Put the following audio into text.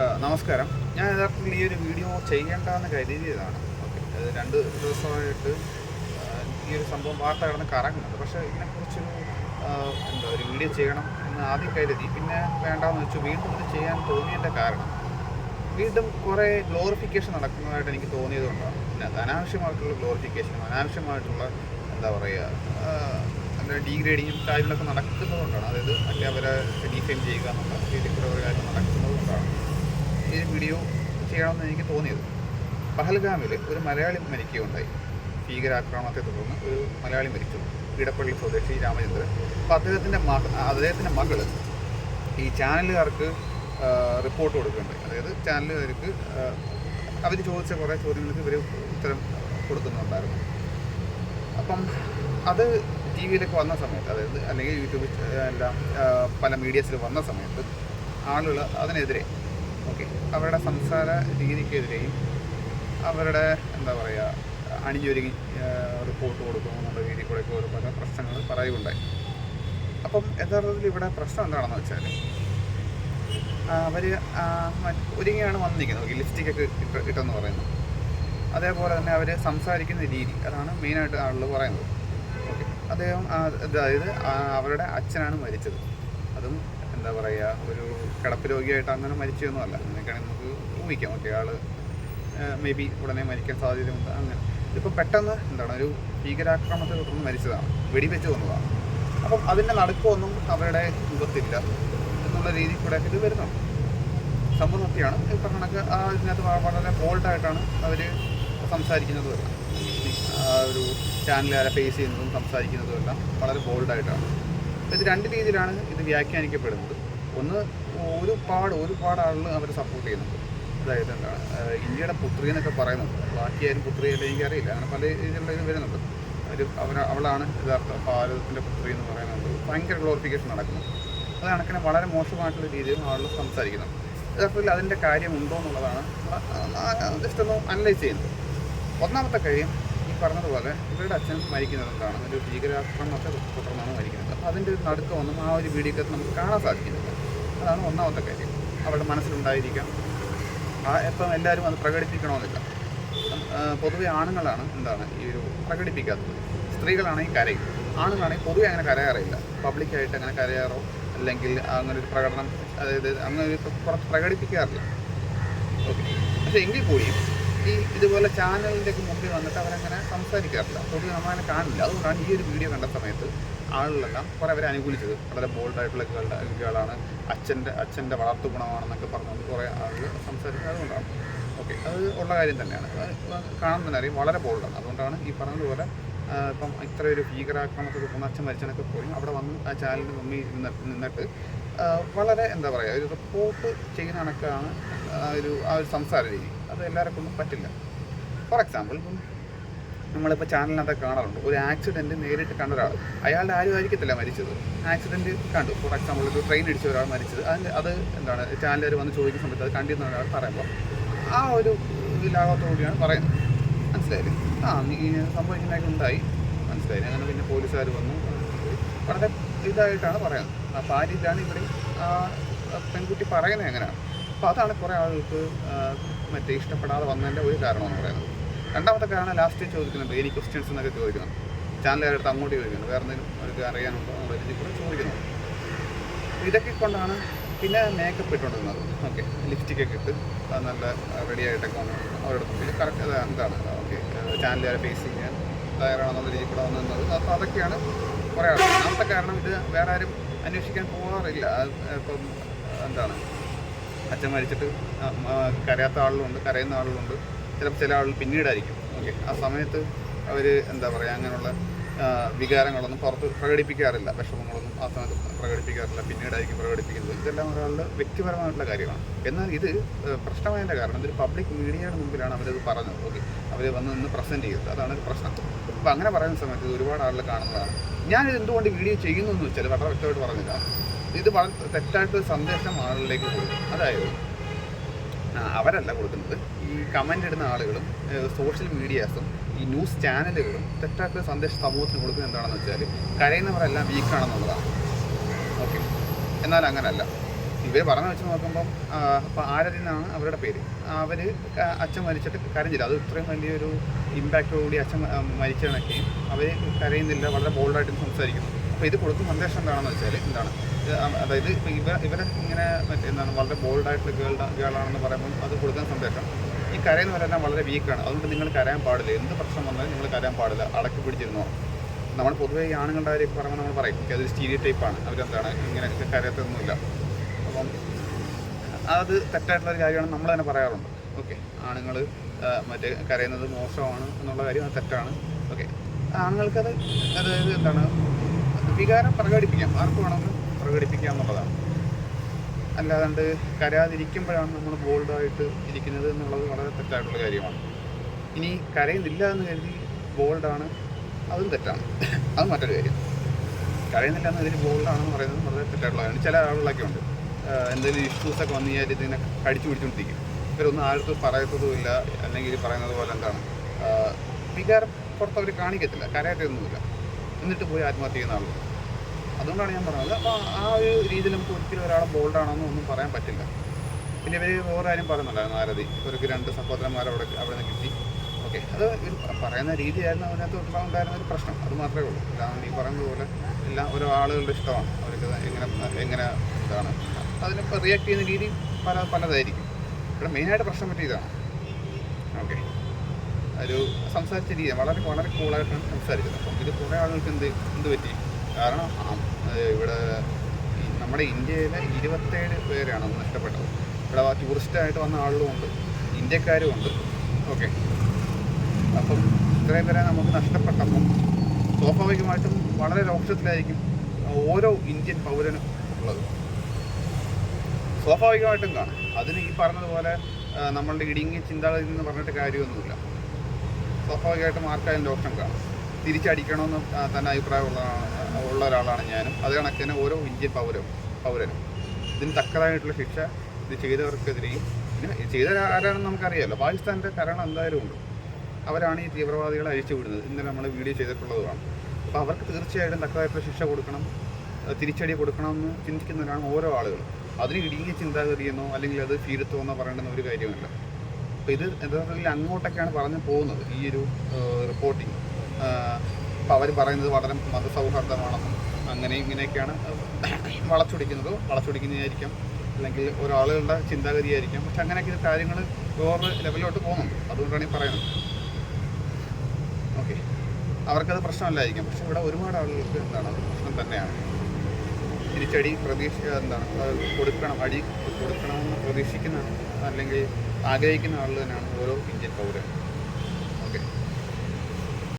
നമസ്കാരം. ഞാൻ യഥാർത്ഥത്തിൽ ഈ ഒരു വീഡിയോ ചെയ്യേണ്ടെന്ന് കരുതിയതാണ്. ഓക്കെ. രണ്ട് ദിവസമായിട്ട് ഈ ഒരു സംഭവം വാർത്ത കിടന്ന് കറങ്ങുന്നുണ്ട്. പക്ഷേ ഇതിനെക്കുറിച്ചൊരു എന്താ ഒരു വീഡിയോ ചെയ്യണം എന്ന് ആദ്യം കരുതി. പിന്നെ വേണ്ടാന്ന് വെച്ചു വീണ്ടും ഇത് ചെയ്യാൻ തോന്നിയതിന്റെ കാരണം. വീണ്ടും കുറേ ഗ്ലോറിഫിക്കേഷൻ നടക്കുന്നതായിട്ട് എനിക്ക് തോന്നിയതുകൊണ്ടാണ്. പിന്നെ അനാവശ്യമായിട്ടുള്ള ഗ്ലോറിഫിക്കേഷനും അനാവശ്യമായിട്ടുള്ള എന്താ പറയുക ഡീഗ്രേഡിങ്ങും കാര്യങ്ങളൊക്കെ നടക്കുന്നതുകൊണ്ടാണ്. അതായത് മറ്റേ അവരെ ഡിഫൈൻ ചെയ്യുക എന്നുള്ള കൂടെ ഒരു കാര്യം നടക്കുന്നതുകൊണ്ടാണ്. ഈ വീഡിയോ ചെയ്യണമെന്ന് എനിക്ക് തോന്നിയത്. പഹൽഗാമിൽ ഒരു മലയാളി മരിക്കുകയുണ്ടായി. ഭീകരാക്രമണത്തെ തുടർന്ന് ഒരു മലയാളി മരിച്ചു. ഇടപ്പള്ളി സ്വദേശി രാമചന്ദ്രൻ. അപ്പോൾ അദ്ദേഹത്തിന്റെ മക അദ്ദേഹത്തിന്റെ മകൾ ഈ ചാനലുകാർക്ക് റിപ്പോർട്ട് കൊടുക്കുന്നുണ്ട്. അതായത് ചാനലുകാർക്ക് അവർ ചോദിച്ച കുറേ ചോദ്യങ്ങൾക്ക് ഇവർ ഉത്തരം കൊടുക്കുന്നുണ്ടായിരുന്നു. അപ്പം അത് ടി വിയിലൊക്കെ വന്ന സമയത്ത് അതായത് അല്ലെങ്കിൽ യൂട്യൂബിൽ എല്ലാം പല മീഡിയസിൽ വന്ന സമയത്ത് ആളുകൾ അതിനെതിരെ ഓക്കെ. അവരുടെ സംസാര രീതിക്കെതിരെയും അവരുടെ എന്താ പറയുക അണിഞ്ഞൊരുങ്ങി റിപ്പോർട്ട് കൊടുക്കുന്നു എന്നുള്ള രീതിയിൽ കൂടെ ഒരു പല പ്രശ്നങ്ങൾ പറയുകയുണ്ടായി. അപ്പം യഥാർത്ഥത്തിൽ ഇവിടെ പ്രശ്നം എന്താണെന്ന് വെച്ചാൽ അവർ ഒരുങ്ങിയാണ് വന്നിരിക്കുന്നത്. ലിപ്സ്റ്റിക്കൊക്കെ ഇട്ട് ഇട്ടെന്ന് പറയുന്നത്. അതേപോലെ തന്നെ അവർ സംസാരിക്കുന്ന രീതി അതാണ് മെയിനായിട്ട് ആളുകൾ പറയുന്നത്. ഓക്കെ. അദ്ദേഹം അതായത് അവരുടെ അച്ഛനാണ് മരിച്ചത്. അതും എന്താ പറയുക ഒരു കിടപ്പ് രോഗിയായിട്ട് അങ്ങനെ മരിച്ചതൊന്നുമല്ല. അങ്ങനെയൊക്കെയാണെങ്കിൽ നമുക്ക് ഊഹിക്കാം. ഓക്കെ ആൾ മേ ബി ഉടനെ മരിക്കാൻ സാധ്യതയുണ്ട്. അങ്ങനെ. ഇതിപ്പോൾ പെട്ടെന്ന് എന്താണ് ഒരു ഭീകരാക്രമണത്തെ തുടർന്ന് മരിച്ചതാണ്. വെടിവെച്ച് കൊന്നതാണ്. അപ്പം അതിന്റെ നടുക്കമൊന്നും അവരുടെ മുഖത്തില്ല എന്നുള്ള രീതിയിൽ കൂടെ ഇത് വരുന്നുണ്ട്. സംഭവം സത്യമാണ് ഈ പറഞ്ഞ കണക്ക് ഇതിനകത്ത് വളരെ ബോൾഡായിട്ടാണ് അവർ സംസാരിക്കുന്നത് ഒരു ചാനലുകാരെ ഫേസ് ചെയ്യുന്നതും സംസാരിക്കുന്നതും എല്ലാം വളരെ ബോൾഡായിട്ടാണ് അപ്പോൾ ഇത് രണ്ട് രീതിയിലാണ് ഇത് വ്യാഖ്യാനിക്കപ്പെടുന്നത്. ഒന്ന് ഒരുപാട് ഒരുപാട് ആളുകൾ അവർ സപ്പോർട്ട് ചെയ്യുന്നുണ്ട്. അതായത് എന്താണ് ഇന്ത്യയുടെ പുത്രി എന്നൊക്കെ പറയുന്നുണ്ട്. ബാക്കി ആരും പുത്രി അല്ല എനിക്കറിയില്ല അങ്ങനെ പല രീതിയിലുള്ള ഇത് വരുന്നുണ്ട്. ഒരു അവർ അവളാണ് യഥാർത്ഥ ഭാരതത്തിന്റെ പുത്രി എന്ന് പറയുന്നത്. ഭയങ്കര ഗ്ലോറിഫിക്കേഷൻ നടക്കുന്നു. അത് കണക്കിന് വളരെ മോശമായിട്ടുള്ള രീതിയിൽ ആളുകൾ സംസാരിക്കുന്നത് യഥാർത്ഥത്തിൽ അതിന്റെ കാര്യമുണ്ടോ എന്നുള്ളതാണ് ജസ്റ്റ് ഒന്ന് അനലൈസ് ചെയ്യുന്നത്. ഒന്നാമത്തെ കാര്യം പറഞ്ഞതുപോലെ ഇവരുടെ അച്ഛൻ മരിക്കുന്നത് എന്താണ് ഒരു ഭീകരാക്രമണത്തെ തുടർന്നാണ് മരിക്കുന്നത്. അപ്പോൾ അതിന്റെ ഒരു നടുക്കമൊന്നും ആ ഒരു വീഡിയോക്കകത്ത് നമുക്ക് കാണാൻ സാധിക്കുന്നില്ല. അതാണ് ഒന്നാമത്തെ കാര്യം. അവരുടെ മനസ്സിലുണ്ടായിരിക്കാം. ആ ഇപ്പം എല്ലാവരും അത് പ്രകടിപ്പിക്കണമെന്നില്ല. പൊതുവെ ആണുങ്ങളാണ് എന്താണ് ഈ ഒരു പ്രകടിപ്പിക്കാത്തത്. സ്ത്രീകളാണെങ്കിൽ കരയും ആണുങ്ങളാണെങ്കിൽ പൊതുവെ അങ്ങനെ കരയാറില്ല. പബ്ലിക്കായിട്ട് അങ്ങനെ കരയാറോ? അല്ലെങ്കിൽ അങ്ങനെ ഒരു പ്രകടനം അതായത് അങ്ങനെ ഒരു പ്രകടിപ്പിക്കാറില്ല. ഓക്കെ. പക്ഷേ എങ്കിൽ കൂടിയും ഈ ഇതുപോലെ ചാനലിന്റെ ഒക്കെ മുമ്പിൽ വന്നിട്ട് അവരങ്ങനെ സംസാരിക്കാറില്ല. പൊതുവെ നമ്മളങ്ങനെ കാണില്ല. അതുകൊണ്ടാണ് ഈ ഒരു വീഡിയോ കണ്ട സമയത്ത് ആളുകളെല്ലാം കുറേ അവരെ അനുകൂലിച്ചത്. വളരെ ബോൾഡായിട്ടുള്ള ഗേളാണ് അച്ഛന്റെ അച്ഛന്റെ വളർത്തു ഗുണമാണെന്നൊക്കെ പറഞ്ഞുകൊണ്ട് കുറേ ആളുകൾ സംസാരിക്കുന്നത് അതുകൊണ്ടാണ്. ഓക്കെ അത് ഉള്ള കാര്യം തന്നെയാണ്. കാണാൻ തന്നെ അറിയാം. വളരെ ബോൾഡാണ് അതുകൊണ്ടാണ് ഈ പറഞ്ഞതുപോലെ ഇപ്പം ഇത്ര ഒരു ഭീകരാക്രമണത്തിൽ പോകുന്ന അച്ഛൻ മരിച്ചനൊക്കെ പോയി അവിടെ വന്ന് ആ ചാനലിന് മുമ്പിൽ നിന്ന് നിന്നിട്ട് വളരെ എന്താ പറയുക ഒരു റിപ്പോർട്ട് ചെയ്യുന്ന കണക്കാണ് ഒരു ആ ഒരു സംസാര രീതി. അത് എല്ലാവരെ പറ്റില്ല. ഫോർ എക്സാമ്പിൾ നമ്മളിപ്പോൾ ചാനലിനകത്ത് കാണാറുണ്ട്. ഒരു ആക്സിഡന്റ് നേരിട്ട് കണ്ട ഒരാൾ അയാളുടെ ആരും ആയിരിക്കത്തില്ല മരിച്ചത്. ആക്സിഡന്റ് കണ്ടു. ഫോർ എക്സാമ്പിൾ ഒരു ട്രെയിൻ ഇടിച്ച ഒരാൾ മരിച്ചത്. അതിന് അത് എന്താണ് ചാനലുകാർ വന്ന് ചോദിക്കുന്ന സമയത്ത് അത് കണ്ടിരുന്ന ഒരാൾ പറയുമ്പോൾ ആ ഒരു ലാഘവത്തോടുകൂടിയാണ് പറയുന്നത്. മനസ്സിലായില്ലേ? ആ നീ സംഭവിക്കുന്നതൊക്കെ ഉണ്ടായി. മനസ്സിലായി അങ്ങനെ പിന്നെ പോലീസുകാർ വന്നു. വളരെ ഇതായിട്ടാണ് പറയുന്നത്. അപ്പോൾ ആ രീതിയിലാണ് ഇവിടെ പെൺകുട്ടി പറയുന്നത് എങ്ങനെയാണ്? അപ്പോൾ അതാണ് കുറേ ആളുകൾക്ക് മറ്റേ ഇഷ്ടപ്പെടാതെ വന്നതിന്റെ ഒരു കാരണമെന്ന് പറയുന്നത് രണ്ടാമത്തെ കാരണം ലാസ്റ്റ് ചോദിക്കുന്നുണ്ട് എനിക്ക് ക്വസ്റ്റ്യൻസ് എന്നൊക്കെ ചോദിക്കുന്നുണ്ട് ചാനലുകാരുടെ അടുത്ത് അങ്ങോട്ട് ചോദിക്കുന്നു. വേറെ എന്തെങ്കിലും അവർക്ക് അറിയാനുണ്ടോ എന്നുള്ള രീതിയിൽ കൂടെ ചോദിക്കുന്നു. ഇതൊക്കെ കൊണ്ടാണ് പിന്നെ മേക്കപ്പ് ഇട്ടുകൊണ്ടിരുന്നത്. ഓക്കെ ലിപ്സ്റ്റിക്കൊക്കെ ഇട്ട് അത് നല്ല റെഡി ആയിട്ടൊക്കെ വന്നു അവരുടെ മുമ്പിൽ കറക്റ്റ് എന്താണ്? ഓക്കെ ചാനലുകാരെ ഫേസ് ചെയ്യാൻ തയ്യാറാണെന്നുള്ള രീതിയിൽ കൂടെ വന്നു നിന്നത്. അപ്പോൾ അതൊക്കെയാണ് കുറേ ആളുകൾ കാരണം ഇത് വേറെ ആരും അന്വേഷിക്കാൻ പോകാറില്ല ഇപ്പം എന്താണ്? അച്ഛൻ മരിച്ചിട്ട് കരയാത്ത ആളുകളുണ്ട് കരയുന്ന ആളുകളുണ്ട്. ചിലപ്പോൾ ചില ആളുകൾ പിന്നീടായിരിക്കും. ഓക്കെ ആ സമയത്ത് അവർ എന്താ പറയുക അങ്ങനെയുള്ള വികാരങ്ങളൊന്നും പുറത്ത് പ്രകടിപ്പിക്കാറില്ല. വിഷമങ്ങളൊന്നും ആ സമയത്ത് പ്രകടിപ്പിക്കാറില്ല. പിന്നീടായിരിക്കും പ്രകടിപ്പിക്കുന്നത്. ഇതെല്ലാം ഒരാളുടെ വ്യക്തിപരമായിട്ടുള്ള കാര്യമാണ്. എന്നാൽ ഇത് പ്രശ്നമായതിന്റെ കാരണം ഇതൊരു പബ്ലിക് മീഡിയയുടെ മുമ്പിലാണ് അവരത് പറഞ്ഞത്. ഓക്കെ അവർ വന്ന് നിന്ന് പ്രസന്റ് ചെയ്തത് അതാണ് ഒരു പ്രശ്നം. അപ്പോൾ അങ്ങനെ പറയുന്ന സമയത്ത് ഇത് ഒരുപാട് ആളുകൾ കാണുന്നതാണ്. ഞാനിത് എന്തുകൊണ്ട് വീഡിയോ ചെയ്യുന്നു എന്ന് വെച്ചാൽ വളരെ വ്യക്തമായിട്ട് പറഞ്ഞില്ല ഇത് വളരെ തെറ്റായിട്ടൊരു സന്ദേശം ആളുകളിലേക്ക് കൊടുക്കും അതായത് അവരല്ല കൊടുക്കുന്നത്. ഈ കമന്റ് ഇടുന്ന ആളുകളും സോഷ്യൽ മീഡിയാസും ഈ ന്യൂസ് ചാനലുകളും തെറ്റായിട്ടൊരു സന്ദേശം സമൂഹത്തിന് കൊടുക്കുന്നത് എന്താണെന്ന് വെച്ചാൽ കരയുന്നവരെല്ലാം വീക്കാണെന്നുള്ളതാണ് ഓക്കെ എന്നാൽ അങ്ങനല്ല. ഇവർ പറഞ്ഞു വെച്ച് നോക്കുമ്പം അപ്പോൾ ആരതിന്നാണ് അവരുടെ പേര്. അവർ അച്ഛൻ മരിച്ചിട്ട് കരഞ്ഞില്ല. അത് ഇത്രയും വലിയൊരു ഇമ്പാക്റ്റോടുകൂടി അച്ഛൻ ആ, മരിച്ച കണക്കെയും അവർ കരയുന്നില്ല. വളരെ ബോൾഡായിട്ടും സംസാരിക്കുന്നു. അപ്പോൾ ഇത് കൊടുക്കുന്ന സന്ദേശം എന്താണെന്ന് വെച്ചാൽ എന്താണ്? അതായത് ഇപ്പോൾ ഇവ ഇവരെ ഇങ്ങനെ മറ്റേ എന്താണ് വളരെ ബോൾഡായിട്ടുള്ള ഗേൾ ഗേളാണെന്ന് പറയുമ്പോൾ അത് കൊടുക്കുന്ന സന്ദേശം. ഈ കരയുന്നവരെല്ലാം വളരെ വീക്കാണ് അതുകൊണ്ട് നിങ്ങൾ കരയാൻ പാടില്ല. എന്ത് പ്രശ്നം വന്നാലും നിങ്ങൾ കരയാൻ പാടില്ല. അടക്കി പിടിച്ചിരുന്നോ? നമ്മൾ പൊതുവേ ഈ ആണുങ്ങളുടെ കാര്യം പറയുമ്പോൾ നമ്മൾ പറയും. "ഓക്കേ, അതൊരു സ്റ്റീരിയോ ടൈപ്പാണ് അവരെന്താണ്? ഇങ്ങനെ കരയത്തൊന്നുമില്ല അപ്പം അത് തെറ്റായിട്ടുള്ള ഒരു കാര്യമാണ് നമ്മൾ തന്നെ പറയാറുണ്ട്. ഓക്കെ ആണുങ്ങൾ മറ്റേ കരയുന്നത് മോശമാണ് എന്നുള്ള കാര്യം അത് തെറ്റാണ്. ഓക്കെ ആണുങ്ങൾക്കത് അതായത് എന്താണ്? വികാരം പ്രകടിപ്പിക്കാം. ആർക്ക് വേണമെങ്കിലും പ്രകടിപ്പിക്കാം എന്നുള്ളതാണ് അല്ലാതെ കരയാതിരിക്കുമ്പോഴാണ് നമ്മൾ ബോൾഡായിട്ട് ഇരിക്കുന്നത് എന്നുള്ളത് വളരെ തെറ്റായിട്ടുള്ള കാര്യമാണ്. ഇനി കരയുന്നില്ല എന്ന് കരുതി ബോൾഡാണ് അതും തെറ്റാണ്. അത് മറ്റൊരു കാര്യം. കരയുന്നില്ല എന്ന് കരുതി ബോൾഡാണെന്ന് പറയുന്നത് വളരെ തെറ്റായിട്ടുള്ള കാര്യമാണ് ചില ആളുകളൊക്കെ ഉണ്ട്. എന്തെങ്കിലും ഇഷ്യൂസൊക്കെ വന്നു കഴിഞ്ഞാൽ ഇതിനെ കടിച്ചു പിടിച്ചുകൊണ്ടിരിക്കും. ഇവരൊന്നും ആർക്കും പറയത്തതുമില്ല അല്ലെങ്കിൽ പറയുന്നത് പോലെ എന്താണ്? വികാരം പുറത്തവർ കാണിക്കത്തില്ല. കരയത്തൊന്നുമില്ല എന്നിട്ട് പോയി ആത്മഹത്യ ചെയ്യുന്ന ആളുകൾ അതുകൊണ്ടാണ് ഞാൻ പറഞ്ഞത്. അപ്പോൾ ആ ഒരു രീതിയിൽ നമുക്ക് ഒരിക്കലും ഒരാളെ ബോൾഡാണെന്ന് ഒന്നും പറയാൻ പറ്റില്ല. പിന്നെ ഇവർ വേറെ കാര്യം പറയുന്നുണ്ടായിരുന്നു ആരതി. ഇവർക്ക് രണ്ട് സഹോദരന്മാർ അവിടെ അവിടെ നിന്ന് കിട്ടി. ഓക്കെ. അത് പറയുന്ന രീതിയായിരുന്നു അതിനകത്ത് ഉണ്ടായിരുന്ന ഒരു പ്രശ്നം. അത് മാത്രമേ ഉള്ളൂ. അല്ലാതെ ഈ പറയുന്നത് പോലെ എല്ലാം ഓരോ ആളുകളുടെ ഇഷ്ടമാണ്. അവർക്ക് എങ്ങനെ എങ്ങനെ ഇതാണ്. അതിനിപ്പോൾ റിയാക്ട് ചെയ്യുന്ന രീതി പല പലതായിരിക്കും. ഇവിടെ മെയിനായിട്ട് പ്രശ്നം പറ്റിയതാണ് ഓക്കെ. ഒരു സംസാരിച്ച രീതി വളരെ വളരെ കൂളായിട്ടാണ് സംസാരിച്ചത് അപ്പം ഇത് കുറേ ആളുകൾക്ക് എന്ത് എന്ത് പറ്റി? കാരണം ഇവിടെ നമ്മുടെ ഇന്ത്യയിലെ ഇരുപത്തേഴ് പേരാണ് അന്ന് നഷ്ടപ്പെട്ടത്. ഇവിടെ ടൂറിസ്റ്റായിട്ട് വന്ന ആളുകളും ഉണ്ട്. ഇന്ത്യക്കാരും ഉണ്ട്. ഓക്കെ. അപ്പം ഇത്രയും പേരെ നമുക്ക് നഷ്ടപ്പെട്ടപ്പം സ്വാഭാവികമായിട്ടും വളരെ രോക്ഷത്തിലായിരിക്കും ഓരോ ഇന്ത്യൻ പൗരനും ഉള്ളത്. സ്വാഭാവികമായിട്ടും കാണും. അതിന് ഈ പറഞ്ഞതുപോലെ നമ്മളുടെ ഇടുങ്ങിയ ചിന്താഗതി എന്ന് പറഞ്ഞിട്ട് കാര്യമൊന്നുമില്ല. സ്വാഭാവികമായിട്ടും ആർക്കായാലും ദോഷം കാണും തിരിച്ചടിക്കണമെന്ന് തന്നെ അഭിപ്രായമുള്ള ഉള്ള ഒരാളാണ് ഞാനും. അത് കണക്കിന് ഓരോ ഇന്ത്യൻ പൗരവും പൗരനും. ഇതിന് തക്കതായിട്ടുള്ള ശിക്ഷ ഇത് ചെയ്തവർക്കെതിരെയും പിന്നെ ചെയ്ത ആരാണെന്ന് നമുക്കറിയാമല്ലോ. പാകിസ്ഥാന്റെ കരണം എന്തായാലും ഉണ്ട്. അവരാണ് ഈ തീവ്രവാദികളെ അഴിച്ചു വിടുന്നത്. ഇന്നലെ നമ്മൾ വീഡിയോ ചെയ്തിട്ടുള്ളതുമാണ് അപ്പോൾ അവർക്ക് തീർച്ചയായിട്ടും തക്കതായിട്ടുള്ള ശിക്ഷ കൊടുക്കണം തിരിച്ചടി കൊടുക്കണമെന്ന് ചിന്തിക്കുന്നവരാണ് ഓരോ ആളുകളും. അതിന് ഇടുങ്ങിയ ചിന്താഗതിയെന്നോ അല്ലെങ്കിൽ അത് ഫീരത്വമെന്നോ പറയേണ്ടുന്ന ഒരു കാര്യമല്ല. അപ്പോൾ ഇത് യഥാർത്ഥത്തിൽ അങ്ങോട്ടൊക്കെയാണ് പറഞ്ഞു പോകുന്നത് ഈ ഒരു റിപ്പോർട്ടിങ് അപ്പോൾ അവർ പറയുന്നത് വളരെ മതസൗഹാർദ്ദമാണെന്നും അങ്ങനെ ഇങ്ങനെയൊക്കെയാണ് വളച്ചൊടിക്കുന്നത്. വളച്ചൊടിക്കുന്നതായിരിക്കാം. അല്ലെങ്കിൽ ഒരാളുകളുടെ ചിന്താഗതിയായിരിക്കാം. പക്ഷെ അങ്ങനെയൊക്കെ കാര്യങ്ങൾ വേറൊരു ലെവലിലോട്ട് പോകുന്നുണ്ട്. അതുകൊണ്ടാണ് ഈ പറയുന്നത്. ഓക്കെ. അവർക്കത് പ്രശ്നമല്ലായിരിക്കാം. പക്ഷെ ഇവിടെ ഒരുപാട് ആളുകൾക്ക് എന്താണ് പ്രശ്നം തന്നെയാണ്. തിരിച്ചടി പ്രതീക്ഷ എന്താണ് കൊടുക്കണം അടി കൊടുക്കണമെന്ന് പ്രതീക്ഷിക്കുന്ന അല്ലെങ്കിൽ ആഗ്രഹിക്കുന്ന ആൾ തന്നെയാണ് ഓരോ ഇന്ത്യൻ പൗരൻ.